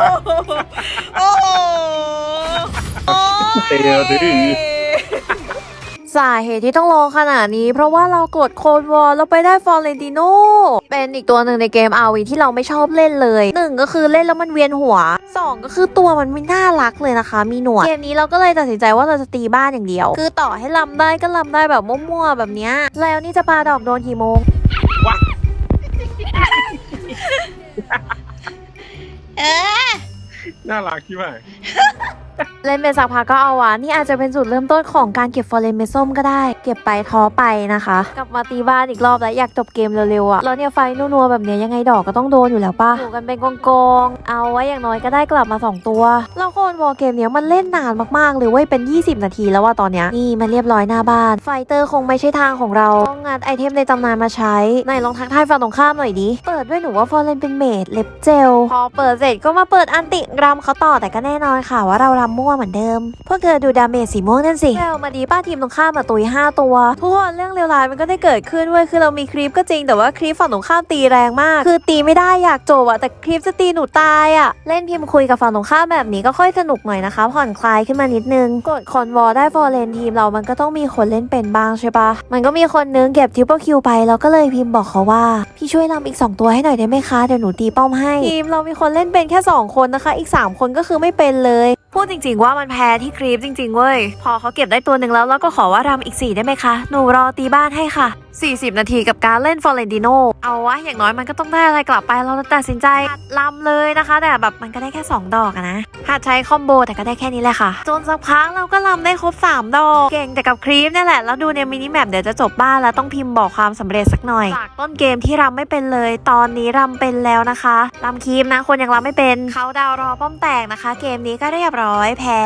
โอ้โหโอ้เตลดื้อ สาเหตุที่ต้องรอขนาดนี้ เพราะว่าเรากดโคนวอลแล้วไปได้ฟอร์เรนติโนเป็นอีกตัวหนึ่งในเกม RV ที่เราไม่ชอบเล่นเลยหนึ่งก็คือเล่นแล้วมันเวียนหัวสองก็คือตัวมันไม่น่ารักเลยนะคะ มีหนวดเกมนี้เราก็เลยตัดสินใจว่าเราจะตีบ้านอย่างเดียว คือต่อให้ลำได้ก็ลำได้แบบมั่วๆแบบเนี้ยแล้วนี่จะปาดอกโดนกี่โมง น่ารักที่ไหน เล่นเป็นสักพักก็เอาวะนี่อาจจะเป็นจุดเริ่มต้นของการเก็บฟอร์เรนเมส้มก็ได้ เก็บไปท้อไปนะคะ กลับมาตีบ้านอีกรอบแล้วอยากจบเกมเร็วๆอะแล้วเนี่ยไฟนัวๆแบบเนี้ยยังไงดอกก็ต้องโดนอยู่แล้วป่ะอยู่กันเป็นกองๆเอาไว้อย่างน้อยก็ได้กลับมา 2 ตัวแล้วโคนวอลเกมเนี้ยมันเล่นนานมากๆเลยเว้ยเป็น 20 นาทีแล้วว่าตอนเนี้ยนี่มันเรียบร้อยหน้าบ้านไฟเตอร์คงไม่ใช่ทางของเราต้องงัดไอเทมในตำนานมาใช้ไหนลองทักทายฝั่งตรงข้ามหน่อยดิเปิดด้วยหนูว่าฟอร์เรนเป็นเมดเล็บเจลพอเปิดเสร็จก็มาเปิดอันติรำเขาต่อแต่ก็แน่นอนค่ะว่าเรารำมั่วเหมือนเดิม พวกเธอดูดาเมจสีม่วงนั่นสิแววมาดีป้าทีมตรงข้ามมาตุย5ตัวทุกคนเรื่องเลวร้ายมันก็ได้เกิดขึ้นเว้ยคือเรามีคลิปก็จริงแต่ว่าคลิปฝั่งตรงข้ามตีแรงมาก คือตีไม่ได้อยากจบอะแต่คลิปจะตีหนูตายอะเล่นพิมพ์คุยกับฝั่งตรงข้ามแบบนี้ก็ค่อยสนุกหน่อยนะคะ ผ่อนคลายขึ้นมานิดนึงกดคอนวอลได้ฟอร์เรนทีมเรามันก็ต้องมีคนเล่นเป็นบ้างใช่ปะมันก็มีคนนึงเก็บทิปเปิลคิวไปแล้วก็เลยพิมพ์บอกเขาว่า พี่ช่วยรำอีก 2 ตัวให้หน่อยได้ไหมคะเดี๋ยวหนูตีป้อมให้ทีมเรามีคนเล่นเป็นแค่ 2 คนนะคะ อีก 3 คนก็คือไม่เป็นเลย พูดจริง ๆ ว่ามันแพ้ที่ครีปจริง ๆ เว้ย พอเขาเก็บได้ตัวหนึ่งแล้วแล้วก็ขอว่ารำอีกสี่ได้ไหมคะ หนูรอตีบ้านให้ค่ะ 40 นาทีกับการเล่นฟอร์เรนติโนเอาวะอย่างน้อยมันก็ต้องได้อะไรกลับไปเราตัดสินใจลำเลยนะคะ แต่แบบมันก็ได้แค่ 2 ดอกนะหัดใช้คอมโบแต่ก็ได้แค่นี้แหละค่ะ จนสักพักเราก็ลำได้ครบ 3 ดอก เก่งแต่กับครีปเนี่แหละ แล้วดูในมินิแมปเดี๋ยวจะจบบ้านแล้วต้องพิมพ์บอกความสำเร็จสักหน่อย จากต้นเกมที่รำไม่เป็นเลย ตอนนี้รำเป็นแล้วนะคะรำครีปนะคนยังรำไม่เป็นเขาดาวรอป้อมแตกนะคะ เกมนี้ก็เรียบร้อยแพ้